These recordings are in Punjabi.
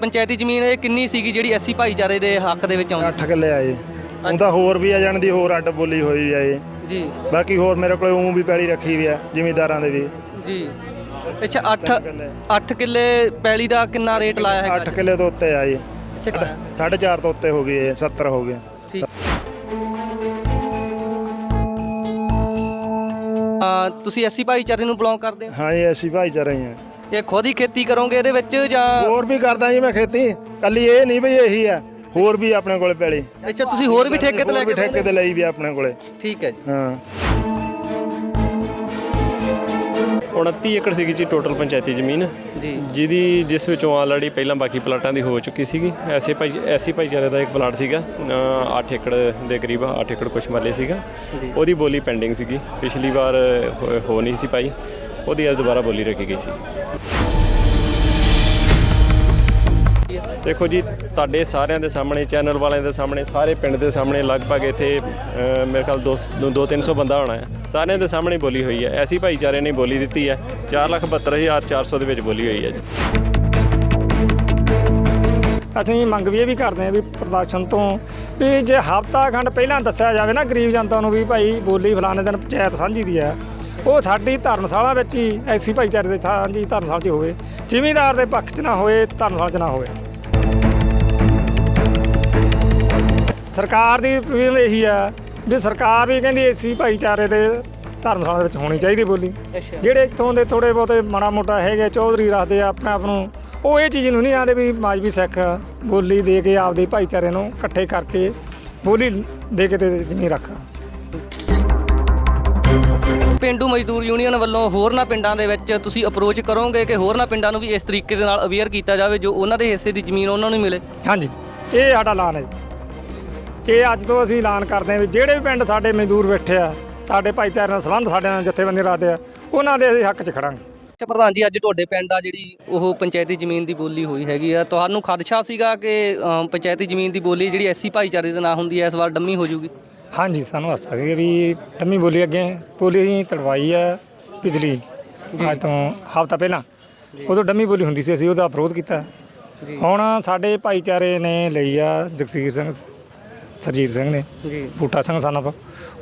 ਪੰਚਾਇਤੀ ਜ਼ਮੀਨ ਇਹ ਕਿੰਨੀ ਸੀਗੀ ਜਿਹੜੀ ਐਸੀ ਭਾਈਚਾਰੇ ਦੇ ਹੱਕ ਦੇ ਵਿੱਚ ਆਉਂਦੀ 8 ਕਿੱਲੇ ਆ ਜੀ। ਹੁਣ ਤਾਂ ਹੋਰ ਵੀ ਆ ਜਾਣ ਦੀ ਹੋਰ ਅੱਡ ਬੋਲੀ ਹੋਈ ਆ ਜੀ। ਜੀ। ਬਾਕੀ ਹੋਰ ਮੇਰੇ ਕੋਲ ਉਂ ਵੀ ਪੈਲੀ ਰੱਖੀ ਵੀ ਆ ਜ਼ਿਮੀਂਦਾਰਾਂ ਦੇ ਵੀ। ਜੀ। ਅੱਛਾ 8 8 ਕਿੱਲੇ। ਪੈਲੀ ਦਾ ਕਿੰਨਾ ਰੇਟ ਲਾਇਆ ਹੈਗਾ 8 ਕਿੱਲੇ ਤੋਂ ਉੱਤੇ ਆ ਜੀ। ਅੱਛਾ 4.5 ਤੋਂ ਉੱਤੇ ਹੋ ਗਏ 70 ਹੋ ਗਏ। ਠੀਕ। ਆ ਤੁਸੀਂ ਐਸੀ ਭਾਈਚਾਰੇ ਨੂੰ ਬਿਲੋਂਗ ਕਰਦੇ ਹੋ? ਹਾਂ ਜੀ ਅਸੀਂ ਭਾਈਚਾਰੇ ਹੀ ਆ। ਇਹ ਖੁਦ ਹੀ ਖੇਤੀ ਕਰੋਗੇ ਇਹਦੇ ਵਿੱਚ ਜਾਂ? ਹੋਰ ਵੀ ਕਰਦਾ ਜੀ ਮੈਂ ਖੇਤੀ। ਕੱਲੀ ਇਹ ਨਹੀਂ ਬਈ ਇਹੀ ਆ ਹੋਰ ਵੀ ਆਪਣੇ ਕੋਲੇ ਪੈਲੀ। ਅੱਛਾ ਤੁਸੀਂ ਹੋਰ ਵੀ ਠੇਕੇ ਤੇ ਲੈ ਹੋਰ ਵੀ ਕੇ ਠੇਕੇ ਤੇ ਲਈ ਵੀ ਆਪਣੇ ਕੋਲੇ। ਠੀਕ ਹੈ ਜੀ। ਹਾਂ। 29 ਏਕੜ ਸੀਗੀ ਜੀ ਟੋਟਲ ਪੰਚਾਇਤੀ ਜ਼ਮੀਨ। ਜੀ। ਜਿਹਦੀ ਜਿਸ ਵਿੱਚੋਂ ਆਲਰੇਡੀ ਪਹਿਲਾਂ ਬਾਕੀ ਪਲਾਟਾਂ ਦੀ ਹੋ ਚੁੱਕੀ ਸੀਗੀ। ਐਸੇ ਭਾਈ ਐਸੀ ਭਾਈਚਾਰੇ ਦਾ ਇੱਕ ਪਲਾਟ ਸੀਗਾ। 8 ਏਕੜ ਦੇ ਕਰੀਬ 8 ਏਕੜ ਕੁਛ ਮਰਲੇ ਸੀਗਾ। ਜੀ। ਉਹਦੀ ਬੋਲੀ ਪੈਂਡਿੰਗ ਸੀਗੀ। ਪਿਛਲੀ ਵਾਰ ਹੋ- ਹੋ ਨਹੀਂ ਸੀ ਪਾਈ। ਉਹਦੀ ਅੱਜ ਦੁਬਾਰਾ ਬੋਲੀ ਰੱਖੀ ਗਈ ਸੀ। ਦੇਖੋ ਜੀ, ਤੁਹਾਡੇ ਸਾਰਿਆਂ ਦੇ ਸਾਹਮਣੇ, ਚੈਨਲ ਵਾਲਿਆਂ ਦੇ ਸਾਹਮਣੇ, ਸਾਰੇ ਪਿੰਡ ਦੇ ਸਾਹਮਣੇ, ਲਗਭਗ ਇੱਥੇ ਮੇਰੇ ਖਿਆਲ 2 ਦੋ 300 ਬੰਦਾ ਹੋਣਾ ਹੈ। ਸਾਰਿਆਂ ਦੇ ਸਾਹਮਣੇ ਬੋਲੀ ਹੋਈ ਹੈ। ਐਸੀ ਭਾਈਚਾਰੇ ਨੇ ਬੋਲੀ ਦਿੱਤੀ ਹੈ। 472400 ਦੇ ਵਿੱਚ ਬੋਲੀ ਹੋਈ ਹੈ ਜੀ। ਅਸੀਂ ਮੰਗ ਵੀ ਇਹ ਵੀ ਕਰਦੇ ਹਾਂ ਵੀ ਪ੍ਰਦਰਸ਼ਨ ਤੋਂ ਵੀ ਜੇ ਹਫ਼ਤਾ ਖੰਡ ਪਹਿਲਾਂ ਦੱਸਿਆ ਜਾਵੇ ਨਾ ਗਰੀਬ ਜਨਤਾ ਨੂੰ ਵੀ ਭਾਈ ਬੋਲੀ ਫਲਾਣੇ ਦਿਨ ਪੰਚਾਇਤ ਸਾਂਝੀ ਦੀ ਹੈ। ਉਹ ਸਾਡੀ ਧਰਮਸ਼ਾਲਾ ਵਿੱਚ ਹੀ ਐਸੀ ਭਾਈਚਾਰੇ ਦੇ ਸਾਂਝੀ ਧਰਮਸ਼ਾਲਾ 'ਚ ਹੋਵੇ। ਜ਼ਿਮੀਂਦਾਰ ਦੇ ਪੱਖ 'ਚ ਨਾ ਹੋਏ ਧਰਮਸ਼ਾਲਾ 'ਚ ਨਾ ਹੋਵੇ। ਸਰਕਾਰ ਦੀ ਵੀ ਇਹੀ ਆ ਵੀ ਸਰਕਾਰ ਵੀ ਕਹਿੰਦੀ ਐਸੀ ਭਾਈਚਾਰੇ ਦੇ ਧਰਮਸ਼ਾਲਾ ਵਿੱਚ ਹੋਣੀ ਚਾਹੀਦੀ ਬੋਲੀ। ਜਿਹੜੇ ਇੱਥੋਂ ਦੇ ਥੋੜੇ ਬਹੁਤੇ ਮਾੜਾ ਮੋਟਾ ਹੈਗੇ ਚੌਧਰੀ ਰੱਖਦੇ ਆ ਆਪਣੇ ਆਪ ਨੂੰ ਉਹ ਇਹ ਚੀਜ਼ ਨੂੰ ਨਹੀਂ ਆਂਦੇ ਵੀ ਮਾਜਵੀ ਸਿੱਖ ਬੋਲੀ ਦੇ ਕੇ ਆਪਦੇ ਭਾਈਚਾਰੇ ਨੂੰ ਇਕੱਠੇ ਕਰਕੇ ਬੋਲੀ ਦੇ ਕੇ ਤੇ ਜ਼ਮੀਨ ਰੱਖ। ਪਿੰਡੂ ਮਜ਼ਦੂਰ ਯੂਨੀਅਨ ਵੱਲੋਂ ਹੋਰਨਾਂ ਪਿੰਡਾਂ ਦੇ ਵਿੱਚ ਤੁਸੀਂ ਅਪਰੋਚ ਕਰੋਗੇ ਕਿ ਹੋਰਨਾਂ ਪਿੰਡਾਂ ਨੂੰ ਵੀ ਇਸ ਤਰੀਕੇ ਦੇ ਨਾਲ ਅਵੇਅਰ ਕੀਤਾ ਜਾਵੇ ਜੋ ਉਹਨਾਂ ਦੇ ਹਿੱਸੇ ਦੀ ਜ਼ਮੀਨ ਉਹਨਾਂ ਨੂੰ ਮਿਲੇ? ਹਾਂਜੀ। ਇਹ ਸਾਡਾ ਐਲਾਨ ਹੈ ਜੀ। ਇਹ ਅੱਜ ਤੋਂ ਅਸੀਂ ਐਲਾਨ ਕਰਦੇ ਹਾਂ ਵੀ ਜਿਹੜੇ ਵੀ ਪਿੰਡ ਸਾਡੇ ਮਜ਼ਦੂਰ ਬੈਠੇ ਆ ਸਾਡੇ ਭਾਈਚਾਰੇ ਨਾਲ ਸੰਬੰਧ ਸਾਡੇ ਨਾਲ ਜਥੇਬੰਦੀ ਰੱਖਦੇ ਆ ਉਹਨਾਂ ਦੇ ਅਸੀਂ ਹੱਕ 'ਚ ਖੜਾਂਗੇ। ਅੱਛਾ ਪ੍ਰਧਾਨ ਜੀ ਅੱਜ ਤੁਹਾਡੇ ਪਿੰਡ ਆ ਜਿਹੜੀ ਉਹ ਪੰਚਾਇਤੀ ਜ਼ਮੀਨ ਦੀ ਬੋਲੀ ਹੋਈ ਹੈਗੀ ਆ ਤੁਹਾਨੂੰ ਖਦਸ਼ਾ ਸੀਗਾ ਕਿ ਅਮ, ਪੰਚਾਇਤੀ ਜ਼ਮੀਨ ਦੀ ਬੋਲੀ ਜਿਹੜੀ ਐਸੀ ਭਾਈਚਾਰੇ ਦੇ ਨਾਂ ਹੁੰਦੀ ਐ ਇਸ ਵਾਰ ਡੰਮੀ ਹੋ ਜੂਗੀ? ਹਾਂਜੀ ਸਾਨੂੰ ਹੱਸ ਸਕਦੇ ਵੀ ਟੰਮੀ ਬੋਲੀ ਅੱਗੇ ਬੋਲੀ ਤੜਵਾਈ ਆ ਪਿਛਲੀ ਅੱਜ ਤੋਂ ਹਫ਼ਤਾ ਪਹਿਲਾਂ। ਉਦੋਂ ਡੰਮੀ ਬੋਲੀ ਹੁੰਦੀ ਸੀ ਅਸੀਂ ਉਹਦਾ ਵਿਰੋਧ ਕੀਤਾ। ਹੁਣ ਸਾਡੇ ਭਾਈਚਾਰੇ ਨੇ ਲਈ ਆ ਜਗਸੀਰ ਸਿੰਘ ਸਰਜੀਤ ਸਿੰਘ ਨੇ ਜੀ। ਬੂਟਾ ਸਿੰਘ ਸਾਨਪ।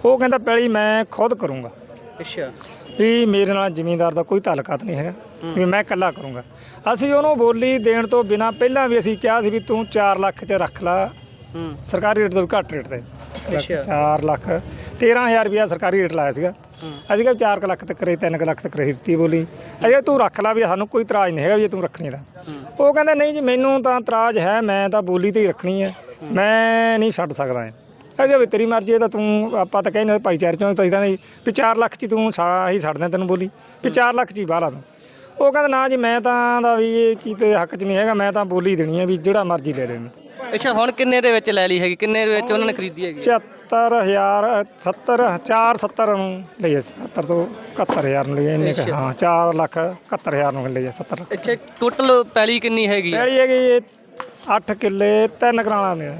ਉਹ ਕਹਿੰਦਾ ਪਹਿਲੀ ਮੈਂ ਖੁਦ ਕਰੂੰਗਾ। ਅੱਛਾ। ਵੀ ਮੇਰੇ ਨਾਲ ਜ਼ਮੀਂਦਾਰ ਦਾ ਕੋਈ ਤਾਲੁਕਾਤ ਨਹੀਂ ਹੈਗਾ। ਵੀ ਮੈਂ ਇਕੱਲਾ ਕਰੂੰਗਾ। ਅਸੀਂ ਉਹਨੂੰ ਬੋਲੀ ਦੇਣ ਤੋਂ ਬਿਨਾ ਪਹਿਲਾਂ ਵੀ ਅਸੀਂ ਕਿਹਾ ਸੀ ਵੀ ਤੂੰ 4 ਲੱਖ 'ਚ ਰੱਖ ਲਾ। ਸਰਕਾਰੀ ਰੇਟ ਤੋਂ ਵੀ ਘੱਟ ਰੇਟ ਤੇ। ਅੱਛਾ। 4 ਲੱਖ। 13000 ਰੁਪਇਆ ਸਰਕਾਰੀ ਰੇਟ ਲਾਇਆ ਸੀਗਾ। ਅਸੀਂ ਕਿਹਾ 4 ਲੱਖ ਤੱਕ ਕਰੇ 3 ਲੱਖ ਤੱਕ ਦਿੱਤੀ ਬੋਲੀ। ਅਜੇ ਤੂੰ ਰੱਖ ਲੈ ਵੀ ਸਾਨੂੰ ਕੋਈ ਇਤਰਾਜ਼ ਨਹੀਂ ਹੈਗਾ ਵੀ ਤੂੰ ਰੱਖਣੀ ਦਾ ਉਹ ਕਹਿੰਦਾ ਨਹੀਂ ਜੀ ਮੈਨੂੰ ਤਾਂ ਇਤਰਾਜ਼ ਹੈ ਮੈਂ ਤਾਂ ਬੋਲੀ ਤੇ ਹੀ ਰੱਖਣੀ ਹੈ। ਮੈਂ ਨਹੀਂ ਛੱਡ ਸਕਦਾ ਅਜੇ ਵੀ ਤੇਰੀ ਮਰਜ਼ੀ ਹੈ ਤਾਂ ਤੂੰ ਆਪਾਂ ਤਾਂ ਕਹਿੰਦੇ ਭਾਈਚਾਰੇ ਚੋਂ ਤਾਂ ਨਹੀਂ ਵੀ 4 ਲੱਖ 'ਚ ਤੂੰ ਸਾ ਹੀ ਤੈਨੂੰ ਬੋਲੀ। ਵੀ 4 ਲੱਖ 'ਚ ਹੀ ਬਾਹਰ ਲਾ ਦੂੰ ਉਹ ਕਹਿੰਦਾ ਨਾ ਜੀ ਮੈਂ ਤਾਂ ਦਾ ਵੀ ਇਹ ਚੀਜ਼ ਤੇ ਹੱਕ 'ਚ ਨਹੀਂ ਹੈਗਾ ਮੈਂ ਤਾਂ ਬੋਲੀ ਦੇਣੀ ਹੈ ਵੀ ਜਿਹੜਾ ਮਰਜ਼ੀ ਲੈ ਲੈਣ ਅੱਛਾ ਹੁਣ ਕਿੰਨੇ ਦੇ ਵਿੱਚ ਲੈ ਲਈ ਹੈਗੀ? ਕਿੰਨੇ ਦੇ ਵਿੱਚ ਉਹਨਾਂ ਨੇ ਖਰੀਦੀ ਹੈਗੀ? 74000 70 470 ਨੂੰ ਲਈਏ 70 ਤੋਂ 71000 ਨੂੰ ਲਈਏ ਇੰਨੇ ਕੁ, ਹਾਂ 4 ਲੱਖ 71000 ਨੂੰ ਲਈਏ 70 ਅੱਛਾ ਟੋਟਲ ਪੈਲੀ ਕਿੰਨੀ ਹੈਗੀ ਆ? ਪਹਿਲੀ ਹੈਗੀ 8 ਕਿੱਲੇ ਤਿੰਨ ਕਰਾਣਾ ਨੇ।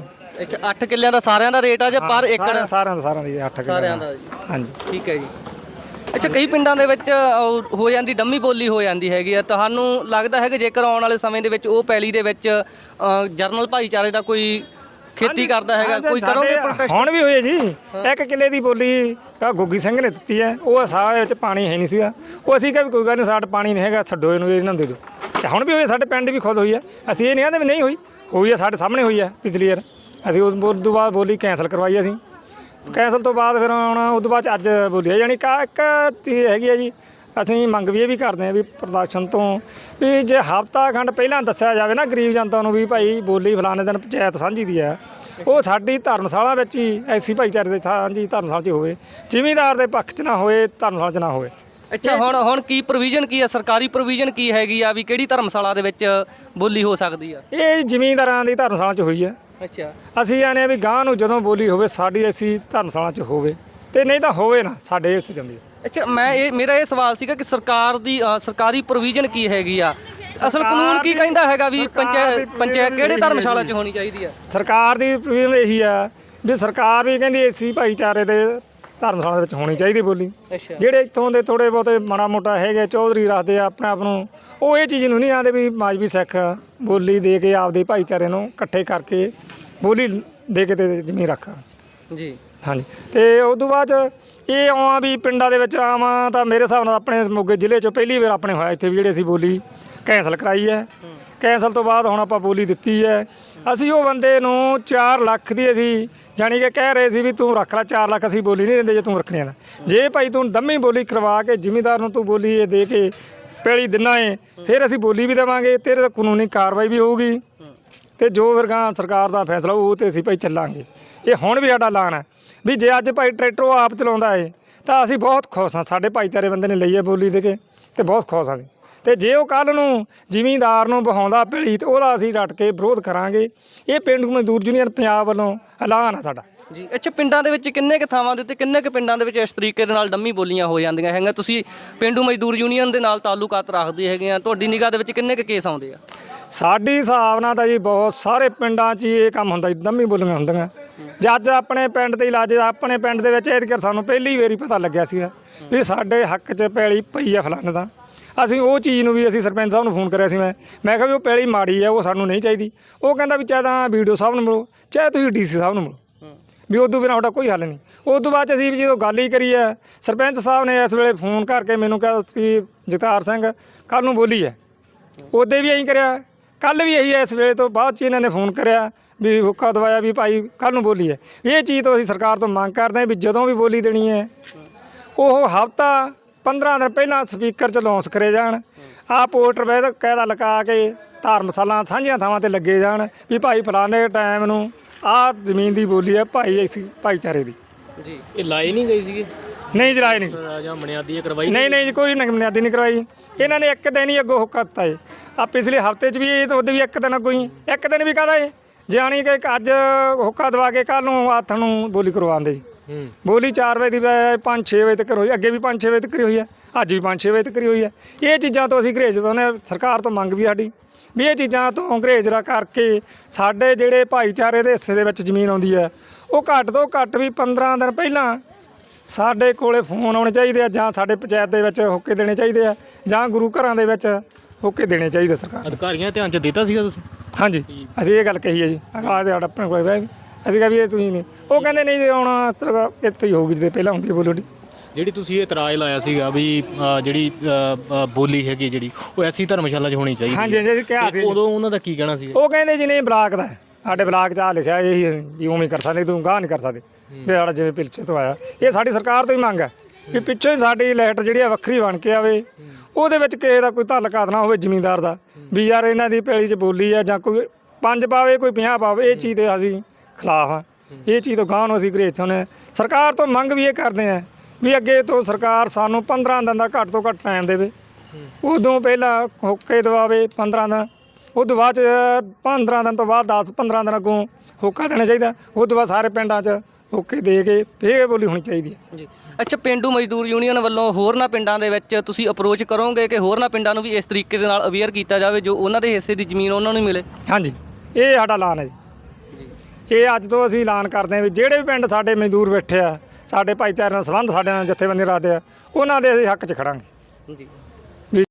ਅੱਛਾ 8 ਕਿੱਲਿਆਂ ਦਾ ਸਾਰਿਆਂ ਦਾ ਰੇਟ ਆ ਜਾਂ ਪਰ ਏਕੜ? ਸਾਰਿਆਂ ਸਾਰਿਆਂ ਦਾ ਸਾਰਿਆਂ ਦੀ 8 ਕਿੱਲੇ ਸਾਰਿਆਂ ਦਾ ਜੀ। ਹਾਂਜੀ। ਠੀਕ ਹੈ ਜੀ। ਅੱਛਾ ਕਈ ਪਿੰਡਾਂ ਦੇ ਵਿੱਚ ਹੋ ਜਾਂਦੀ ਡੰਮੀ ਬੋਲੀ ਹੋ ਜਾਂਦੀ ਹੈਗੀ ਆ। ਤੁਹਾਨੂੰ ਲੱਗਦਾ ਹੈ ਕਿ ਜੇਕਰ ਆਉਣ ਵਾਲੇ ਸਮੇਂ ਦੇ ਵਿੱਚ ਉਹ ਪੈਲੀ ਦੇ ਵਿੱਚ ਅ, ਜਰਨਲ ਭਾਈਚਾਰੇ ਦਾ ਕੋਈ ਖੇਤੀ ਕਰਦਾ ਹੈਗਾ ਕੋਈ ਕਰੋਗੇ ਪ੍ਰੋਟੈਸਟ? ਹੁਣ ਵੀ ਹੋਏ ਜੀ। ਇੱਕ ਕਿੱਲੇ ਦੀ ਬੋਲੀ ਆਹ ਗੁੱਗੀ ਸਿੰਘ ਨੇ ਦਿੱਤੀ ਹੈ। ਉਹ ਸਾਹ ਵਿੱਚ ਪਾਣੀ ਹੈ ਨਹੀਂ ਸੀਗਾ। ਉਹ ਅਸੀਂ ਕਿਹਾ ਵੀ ਕੋਈ ਗੱਲ ਨਹੀਂ ਸਾਡੇ ਪਾਣੀ ਨਹੀਂ ਹੈਗਾ ਛੱਡੋ ਇਹਨੂੰ ਇਹਨਾਂ ਨੂੰ ਦੇ ਦਿਓ। ਤੇ ਹੁਣ ਵੀ ਹੋਈ ਹੈ, ਸਾਡੇ ਪਿੰਡ ਵੀ ਖੁਦ ਹੋਈ ਹੈ। ਅਸੀਂ ਇਹ ਨਹੀਂ ਕਹਿੰਦੇ ਵੀ ਨਹੀਂ ਹੋਈ। ਹੋਈ ਹੈ ਸਾਡੇ ਸਾਹਮਣੇ ਹੋਈ ਹੈ ਪਿਛਲੀ ਵਾਰ। ਅਸੀਂ ਉਸ ਤੋਂ ਬਾਅਦ ਬੋਲੀ ਕੈਂਸਲ ਕਰਵਾਈ ਅਸੀਂ। ਕੈਂਸਲ ਤੋਂ ਬਾਅਦ ਫਿਰ ਹੁਣ ਉਸ ਤੋਂ ਬਾਅਦ 'ਚ ਅੱਜ ਬੋਲੀ ਹੈ ਯਾਨੀ ਕਾ ਇੱਕ ਚੀਜ਼ ਹੈਗੀ ਹੈ ਜੀ ਅਸੀਂ ਮੰਗ ਵੀ ਇਹ ਵੀ ਕਰਦੇ ਹਾਂ ਵੀ ਪ੍ਰਦਰਸ਼ਨ ਤੋਂ ਵੀ ਜੇ ਹਫ਼ਤਾ ਖੰਡ ਪਹਿਲਾਂ ਦੱਸਿਆ ਜਾਵੇ ਨਾ ਗਰੀਬ ਜਨਤਾ ਨੂੰ ਵੀ ਭਾਈ ਬੋਲੀ ਫਲਾਣੇ ਦਿਨ ਪੰਚਾਇਤ ਸਾਂਝੀ ਦੀ ਹੈ ਉਹ ਸਾਡੀ ਧਰਮਸ਼ਾਲਾ ਵਿੱਚ ਹੀ ਐਸੀ ਭਾਈਚਾਰੇ ਦੇ ਸਾਂਝੀ ਧਰਮਸ਼ਾਲਾ 'ਚ ਹੋਵੇ ਜ਼ਿਮੀਂਦਾਰ ਦੇ ਪੱਖ 'ਚ ਨਾ ਹੋਏ ਧਰਮਸ਼ਾਲਾ 'ਚ ਨਾ ਹੋਵੇ। ਅੱਛਾ ਹੁਣ ਹੁਣ ਕੀ ਪ੍ਰੋਵੀਜ਼ਨ ਕੀ ਆ? ਸਰਕਾਰੀ ਪ੍ਰੋਵੀਜ਼ਨ ਕੀ ਹੈਗੀ ਆ ਵੀ ਕਿਹੜੀ ਧਰਮਸ਼ਾਲਾ ਦੇ ਵਿੱਚ ਬੋਲੀ ਹੋ ਸਕਦੀ ਆ? ਇਹ ਜ਼ਿਮੀਂਦਾਰਾਂ ਦੀ ਧਰਮਸ਼ਾਲਾ 'ਚ ਹੋਈ ਹੈ ਅੱਛਾ। ਅਸੀਂ ਆਨੇ ਆ ਵੀ ਗਾਂ ਨੂੰ ਜਦੋਂ ਬੋਲੀ ਹੋਵੇ ਸਾਡੀ ਐਸੀ ਧਰਮਸ਼ਾਲਾ 'ਚ ਹੋਵੇ। ਤੇ ਨਹੀਂ ਤਾਂ ਹੋਵੇ ਨਾ ਸਾਡੇ ਇਸ ਜੰਮੀ ਅੱਛਾ ਮੈਂ ਇਹ ਮੇਰਾ ਇਹ ਸਵਾਲ ਸੀਗਾ ਕਿ ਸਰਕਾਰ ਦੀ ਅ, ਸਰਕਾਰੀ ਪ੍ਰੋਵੀਜ਼ਨ ਕੀ ਹੈਗੀ ਆ? ਅਸਲ ਕਾਨੂੰਨ ਕੀ ਕਹਿੰਦਾ ਹੈਗਾ ਵੀ ਸਰਕਾਰ ਪੰਚਾਇਤ ਦੀ ਪੰਚਾਇਤ provision ਕਿਹੜੇ ਇਹੀ ਧਰਮਸ਼ਾਲਾ 'ਚ ਹੋਣੀ ਚਾਹੀਦੀ ਆ? ਸਰਕਾਰ ਦੀ ਪ੍ਰੋਵੀਜ਼ਨ ਇਹੀ ਆ ਵੀ ਸਰਕਾਰ ਵੀ ਕਹਿੰਦੀ ਐਸੀ ਭਾਈਚਾਰੇ ਦੇ ਧਰਮਸ਼ਾਲਾ ਦੇ ਵਿੱਚ ਹੋਣੀ ਚਾਹੀਦੀ ਬੋਲੀ। ਅੱਛਾ। ਜਿਹੜੇ ਇੱਥੋਂ ਦੇ ਥੋੜੇ ਬਹੁਤੇ ਮਾੜਾ ਮੋਟਾ ਹੈਗੇ ਚੌਧਰੀ ਰੱਖਦੇ ਆ ਆਪਣੇ ਆਪ ਨੂੰ ਉਹ ਇਹ ਚੀਜ਼ ਨੂੰ ਨਹੀਂ ਆਂਦੇ ਵੀ ਮਾਜਵੀ ਸਿੱਖ ਬੋਲੀ ਦੇ ਕੇ ਆਪਦੇ ਭਾਈਚਾਰੇ ਨੂੰ ਇਕੱਠੇ ਕਰਕੇ ਬੋਲੀ ਦੇ ਕੇ ਤੇ ਜ਼ਮੀਨ ਰੱਖ। ਜੀ। ਹਾਂਜੀ। ਤੇ ਉਸ ਤੋਂ ਬਾਅਦ ਇਹ ਆਵਾਂ ਵੀ ਪਿੰਡਾਂ ਦੇ ਵਿੱਚ ਆਵਾਂ ਤਾਂ ਮੇਰੇ ਹਿਸਾਬ ਨਾਲ ਆਪਣੇ ਮੋਗੇ ਜ਼ਿਲ੍ਹੇ 'ਚੋਂ ਪਹਿਲੀ ਵਾਰ ਆਪਣੇ ਹੋਇਆ ਇੱਥੇ ਵੀ ਜਿਹੜੇ ਅਸੀਂ ਬੋਲੀ ਕੈਂਸਲ ਕਰਾਈ ਹੈ। ਕੈਂਸਲ ਤੋਂ ਬਾਅਦ ਹੁਣ ਆਪਾਂ ਬੋਲੀ ਦਿੱਤੀ ਹੈ। ਅਸੀਂ ਉਹ ਬੰਦੇ ਨੂੰ 4 ਲੱਖ ਦੀ ਅਸੀਂ ਜਾਣੀ ਕਿ ਕਹਿ ਰਹੇ ਸੀ ਵੀ ਤੂੰ ਰੱਖ ਲੈ 4 ਲੱਖ ਅਸੀਂ ਬੋਲੀ ਨਹੀਂ ਦਿੰਦੇ ਜੇ ਤੂੰ ਰੱਖਣੀ ਆ ਤਾਂ। ਜੇ ਭਾਈ ਤੂੰ ਦੰਮੀ ਬੋਲੀ ਕਰਵਾ ਕੇ ਜ਼ਿਮੀਦਾਰ ਨੂੰ ਤੂੰ ਬੋਲੀ ਇਹ ਦੇ ਕੇ ਪੈਲੀ ਦਿਨਾ ਏ, ਫਿਰ ਅਸੀਂ ਬੋਲੀ ਵੀ ਦੇਵਾਂਗੇ, ਤੇਰੇ ਤੇ ਕਾਨੂੰਨੀ ਕਾਰਵਾਈ ਵੀ ਹੋਊਗੀ। ਤੇ ਜੋ ਵਰਗਾ ਸਰਕਾਰ ਦਾ ਫੈਸਲਾ ਉਹ ਤੇ ਅਸੀਂ ਭਾਈ ਚੱਲਾਂਗੇ। ਇਹ ਹੁਣ ਵੀ ਸਾਡਾ ਐਲਾਨ ਹੈ ਵੀ ਜੇ ਅੱਜ ਭਾਈ ਟਰੈਕਟਰ ਉਹ ਆਪ ਚਲਾਉਂਦਾ ਏ, ਤਾਂ ਅਸੀਂ ਬਹੁਤ ਖੁਸ਼ ਹਾਂ, ਸਾਡੇ ਭਾਈਚਾਰੇ ਬੰਦੇ ਨੇ ਲਈ ਹੈ ਬੋਲੀ ਦੇ ਕੇ, ਤੇ ਬਹੁਤ ਖੁਸ਼ ਹਾਂ ਅਸੀਂ। ਤੇ ਜੇ ਉਹ ਕੱਲ ਨੂੰ ਜ਼ਿਮੀਂਦਾਰ ਨੂੰ ਬਹਾਉਂਦਾ ਭੇਲੀ ਤੇ ਉਹਦਾ ਅਸੀਂ ਡਟ ਕੇ ਵਿਰੋਧ ਕਰਾਂਗੇ। ਇਹ ਪਿੰਡ ਮਜ਼ਦੂਰ ਯੂਨੀਅਨ ਪੰਜਾਬ ਵੱਲੋਂ ਐਲਾਨ ਆ ਸਾਡਾ। ਜੀ ਅੱਛਾ ਪਿੰਡਾਂ ਦੇ ਵਿੱਚ ਕਿੰਨੇ ਕੁ ਥਾਵਾਂ ਦੇ ਉੱਤੇ ਕਿੰਨੇ ਕੁ ਪਿੰਡਾਂ ਦੇ ਵਿੱਚ ਇਸ ਤਰੀਕੇ ਦੇ ਨਾਲ ਡੰਮੀ ਬੋਲੀਆਂ ਹੋ ਜਾਂਦੀਆਂ ਹੈਗੀਆਂ? ਤੁਸੀਂ ਪਿੰਡੂ ਮਜ਼ਦੂਰ ਯੂਨੀਅਨ ਦੇ ਨਾਲ ਤਾਲੁਕਾਤ ਰੱਖਦੇ ਹੈਗੇ ਆ। ਤੁਹਾਡੀ ਨਿਗਾਹ ਦੇ ਵਿੱਚ ਕਿੰਨੇ ਕੁ ਕੇਸ ਆਉਂਦੇ ਆ? ਸਾਡੀ ਹਿਸਾਬ ਨਾਲ ਤਾਂ ਜੀ ਬਹੁਤ ਸਾਰੇ ਪਿੰਡਾਂ 'ਚ ਹੀ ਇਹ ਕੰਮ ਹੁੰਦਾ ਜੀ ਦੰਮੀ ਬੋਲੀਆਂ ਹੁੰਦੀਆਂ। ਜੱਜ ਆਪਣੇ ਪਿੰਡ ਦੇ ਇਲਾਜ ਆਪਣੇ ਪਿੰਡ ਦੇ ਵਿੱਚ ਇਹਦੇ ਸਾਨੂੰ ਪਹਿਲੀ ਵਾਰੀ ਪਤਾ ਲੱਗਿਆ ਸੀ ਵੀ ਸਾਡੇ ਹੱਕ 'ਚ ਪੈਲੀ ਪਈ ਆ ਫਲਾਣੇ ਦਾ। ਅਸੀਂ ਉਹ ਚੀਜ਼ ਨੂੰ ਵੀ ਅਸੀਂ ਸਰਪੰਚ ਸਾਹਿਬ ਨੂੰ ਫੋਨ ਕਰਿਆ ਸੀ ਮੈਂ। ਮੈਂ ਕਿਹਾ ਵੀ ਉਹ ਪੈਲੀ ਮਾੜੀ ਆ, ਉਹ ਸਾਨੂੰ ਨਹੀਂ ਚਾਹੀਦੀ। ਉਹ ਕਹਿੰਦਾ ਵੀ ਚਾਹੇ ਤਾਂ ਵੀਡੀਓ ਸਾਹਿਬ ਨੂੰ ਮਿਲੋ, ਚਾਹੇ ਤੁਸੀਂ ਡੀਸੀ ਸਾਹਿਬ ਨੂੰ ਮਿਲੋ। ਵੀ ਉਦੋਂ ਬਿਨਾਂ ਸਾਡਾ ਕੋਈ ਹੱਲ ਨਹੀਂ। ਉਸ ਤੋਂ ਬਾਅਦ 'ਚ ਅਸੀਂ ਵੀ ਜਦੋਂ ਗੱਲ ਹੀ ਕਰੀ ਹੈ, ਸਰਪੰਚ ਸਾਹਿਬ ਨੇ ਇਸ ਵੇਲੇ ਫੋਨ ਕਰਕੇ ਮੈਨੂੰ ਕਿਹਾ ਵੀ ਜਗਤਾਰ ਸਿੰਘ ਕੱਲ ਨੂੰ ਬੋਲੀ ਹੈ। ਉਹਦੇ ਵੀ ਐਂ ਕਰਿਆ। ਕੱਲ ਵੀ ਇਹੀ ਇਸ ਵੇਲੇ ਤੋਂ ਬਾਅਦ ਚ ਇਹਨਾਂ ਨੇ ਫੋਨ ਕਰਿਆ ਵੀ ਹੁੱਕਾ ਦਵਾਇਆ ਵੀ ਭਾਈ ਕੱਲ ਨੂੰ ਬੋਲੀ ਹੈ। ਇਹ ਚੀਜ਼ ਤੋਂ ਅਸੀਂ ਸਰਕਾਰ ਤੋਂ ਮੰਗ ਕਰਦੇ ਹਾਂ ਵੀ ਜਦੋਂ ਵੀ ਬੋਲੀ ਦੇਣੀ ਹੈ, ਉਹ ਹਫਤਾ 15 ਦਿਨ ਪਹਿਲਾਂ ਸਪੀਕਰ 'ਚ ਲੌਂਚ ਕਰੇ ਜਾਣ ਆ ਪੋਸਟਰ ਵੇ ਕਾਇਦਾ ਲਗਾ ਕੇ ਧਰਮਸ਼ਾਲਾ ਸਾਂਝੀਆਂ ਥਾਵਾਂ ਤੇ ਲੱਗੇ ਜਾਣ ਵੀ ਭਾਈ ਫਲਾਣੇ ਟਾਈਮ ਨੂੰ ਆਹ ਜ਼ਮੀਨ ਦੀ ਬੋਲੀ ਹੈ ਭਾਈ ਇਸ ਭਾਈਚਾਰੇ ਦੀ। ਜੀ। ਇਹ ਲਾਏ ਨਹੀਂ ਗਏ ਸੀਗੇ? ਨਹੀਂ ਜਰਾਏ ਨਹੀਂ। ਰਾਜਾ ਬੁਨਿਆਦੀ ਇਹ ਕਰਵਾਈ ਨਹੀਂ ਨਹੀਂ ਜੀ ਕੋਈ ਬੁਨਿਆਦੀ ਨਹੀਂ ਕਰਵਾਈ। ਇਹਨਾਂ ਨੇ ਇੱਕ ਦਿਨ ਹੀ ਅੱਗੋਂ ਹੁੱਕਾ ਦਿੱਤਾ ਏ। ਆ ਪਿਛਲੇ ਹਫ਼ਤੇ 'ਚ ਵੀ ਇਹ ਤਾਂ ਉਹਦੇ ਵੀ ਇੱਕ ਦਿਨ ਅੱਗੋਂ ਹੀ ਇੱਕ ਦਿਨ ਵੀ ਕਾਹਦਾ ਏ? ਜਾਣੀ ਕਿ ਅੱਜ ਹੁੱਕਾ ਦਵਾ ਕੇ ਕੱਲ ਨੂੰ ਹੱਥ ਨੂੰ ਬੋਲੀ ਕਰਵਾਉਂਦੇ ਜੀ ਬੋਲੀ 4 ਵਜੇ ਦੀ 5-6 ਵਜੇ ਤੱਕ ਹੋਈ ਅੱਗੇ ਵੀ 5-6 ਵਜੇ ਤੱਕ ਹੋਈ ਹੈ ਅੱਜ ਵੀ 5-6 ਵਜੇ ਤੱਕ ਹੋਈ ਹੈ। ਇਹ ਚੀਜ਼ਾਂ ਤੋਂ ਅਸੀਂ ਗਰੇਜ ਨੇ ਸਰਕਾਰ ਤੋਂ ਮੰਗ ਵੀ ਸਾਡੀ ਵੀ ਇਹ ਚੀਜ਼ਾਂ ਤੋਂ ਗਰੇਜਰਾ ਕਰਕੇ ਸਾਡੇ ਜਿਹੜੇ ਭਾਈਚਾਰੇ ਦੇ ਹਿੱਸੇ ਦੇ ਵਿੱਚ ਜ਼ਮੀਨ ਆਉਂਦੀ ਹੈ ਉਹ ਘੱਟ ਤੋਂ ਘੱਟ ਵੀ 15 ਦਿਨ ਪਹਿਲਾਂ ਸਾਡੇ ਕੋਲੇ ਫੋਨ ਆਉਣੇ ਚਾਹੀਦੇ ਆ ਜਾਂ ਸਾਡੇ ਪੰਚਾਇਤ ਦੇ ਵਿੱਚ ਹੋਕੇ ਦੇਣੇ ਚਾਹੀਦੇ ਆ ਜਾਂ ਗੁਰੂ ਘਰਾਂ ਦੇ ਵਿੱਚ ਹੋਕੇ ਦੇਣੇ ਚਾਹੀਦੇ ਸਰਕਾਰ ਅਧਿਕਾਰੀਆਂ ਧਿਆਨ ਚ ਦਿੱਤਾ ਸੀਗਾ ਤੁਸੀਂ? ਹਾਂਜੀ ਅਸੀਂ ਇਹ ਗੱਲ ਕਹੀ ਹੈ ਜੀ ਆਹ ਦੇ ਆਪਣੇ ਕੋਲ ਬਹਿ ਅਸੀਂ ਕਿਹਾ ਵੀ ਇਹ ਤੁਸੀਂ ਨਹੀਂ। ਉਹ ਕਹਿੰਦੇ ਨਹੀਂ ਜੀ ਹੁਣ ਤੇਰਾ ਇੱਥੇ ਹੀ ਹੋਊਗੀ ਜਿੱਦੇ ਪਹਿਲਾਂ ਹੁੰਦੀ ਹੈ ਬੋਲੀ ਜਿਹੜੀ ਤੁਸੀਂ ਇਹ ਇਤਰਾਜ਼ ਲਾਇਆ ਸੀਗਾ ਵੀ ਅ, ਜਿਹੜੀ ਅ, ਅ, ਬੋਲੀ ਹੈਗੀ ਜਿਹੜੀ ਉਹ ਐਸੀ ਧਰਮਸ਼ਾਲਾ 'ਚ ਹੋਣੀ ਚਾਹੀਦੀ ਹਾਂਜੀ ਹਾਂਜੀ ਅਸੀਂ ਕਿਹਾ ਤੇ ਸੀ। ਉਦੋਂ ਉਹਨਾਂ ਦਾ ਕੀ ਕਹਿਣਾ ਸੀ? ਉਹ ਕਹਿੰਦੇ ਜੀ ਨਹੀਂ ਬਲਾਕ ਦਾ ਹੈ। ਸਾਡੇ ਬਲਾਕ 'ਚ ਆ ਲਿਖਿਆ ਇਹੀ ਅਸੀਂ ਵੀ ਉਵੇਂ ਹੀ ਕਰ ਸਕਦੇ ਤੂੰ ਗਾਹ ਨਹੀਂ ਕਰ ਸਕਦੇ। ਵੀ ਸਾਡਾ ਜਿਵੇਂ ਪਿਲਚੇ ਤੋਂ ਆਇਆ। ਇਹ ਸਾਡੀ ਸਰਕਾਰ ਤੋਂ ਹੀ ਮੰਗ ਹੈ ਵੀ ਪਿੱਛੋਂ ਹੀ ਸਾਡੀ ਲੈਟਰ ਜਿਹੜੀ ਆ ਵੱਖਰੀ ਬਣ ਕੇ ਆਵੇ। ਉਹਦੇ ਵਿੱਚ ਕਿਸੇ ਦਾ ਕੋਈ ਤਾਲੁਕਾਤ ਨਾ ਹੋਵੇ ਜ਼ਮੀਂਦਾਰ ਦਾ। ਵੀ ਯਾਰ ਇਹਨਾਂ ਦੀ ਪੈਲੀ 'ਚ ਬੋਲੀ ਆ ਜਾਂ ਕੋਈ ਪੰਜ ਪਾਵੇ ਕੋਈ 50 ਪਾਵੇ ਇਹ ਚੀਜ਼ ਦੇ ਅਸੀਂ ਖਿਲਾਫ ਆ। ਇਹ ਚੀਜ਼ ਤੋਂ ਗਾਹ ਨੂੰ ਅਸੀਂ ਹਾਂ। ਸਰਕਾਰ ਤੋਂ ਮੰਗ ਵੀ ਇਹ ਕਰਦੇ ਆ ਵੀ ਅੱਗੇ ਤੋਂ ਸਰਕਾਰ ਸਾਨੂੰ 15 ਦਿਨ ਦਾ ਘੱਟ ਤੋਂ ਘੱਟ ਟਾਈਮ ਦੇਵੇ। ਉਦੋਂ ਪਹਿਲਾਂ ਹੋਕੇ ਦਵਾਵੇ 15 ਦਿਨ। ਉਹ ਤੋਂ ਬਾਅਦ 'ਚ 15 ਦਿਨ ਤੋਂ ਬਾਅਦ 10 15 ਦਿਨ ਅੱਗੋਂ ਹੋਕਾ ਦੇਣਾ ਚਾਹੀਦਾ। ਉਹ ਤੋਂ ਬਾਅਦ ਸਾਰੇ ਪਿੰਡਾਂ 'ਚ ਹੋਕੇ ਦੇ ਕੇ ਫੇਰ ਬੋਲੀ ਹੋਣੀ ਚਾਹੀਦੀ ਹੈ। ਜੀ ਅੱਛਾ ਪਿੰਡੂ ਮਜ਼ਦੂਰ ਯੂਨੀਅਨ ਵੱਲੋਂ ਹੋਰਨਾਂ ਪਿੰਡਾਂ ਦੇ ਵਿੱਚ ਤੁਸੀਂ ਅਪਰੋਚ ਕਰੋਗੇ ਕਿ ਹੋਰਨਾਂ ਪਿੰਡਾਂ ਨੂੰ ਵੀ ਇਸ ਤਰੀਕੇ ਦੇ ਨਾਲ ਅਵੇਅਰ ਕੀਤਾ ਜਾਵੇ ਜੋ ਉਹਨਾਂ ਦੇ ਹਿੱਸੇ ਦੀ ਜ਼ਮੀਨ ਉਹਨਾਂ ਨੂੰ ਮਿਲੇ? ਹਾਂਜੀ। ਇਹ ਸਾਡਾ ਐਲਾਨ ਹੈ ਜੀ। ਇਹ ਅੱਜ ਤੋਂ ਅਸੀਂ ਐਲਾਨ ਕਰਦੇ ਹਾਂ ਵੀ ਜਿਹੜੇ ਵੀ ਪਿੰਡ ਸਾਡੇ ਮਜ਼ਦੂਰ ਬੈਠੇ ਆ, ਸਾਡੇ ਭਾਈਚਾਰੇ ਨਾਲ ਸੰਬੰਧ ਸਾਡੇ ਨਾਲ ਜਥੇਬੰਦੀ ਰੱਖਦੇ ਆ, ਉਹਨਾਂ ਦੇ ਅਸੀਂ ਹੱਕ 'ਚ ਖੜਾਂਗੇ। ਜੀ।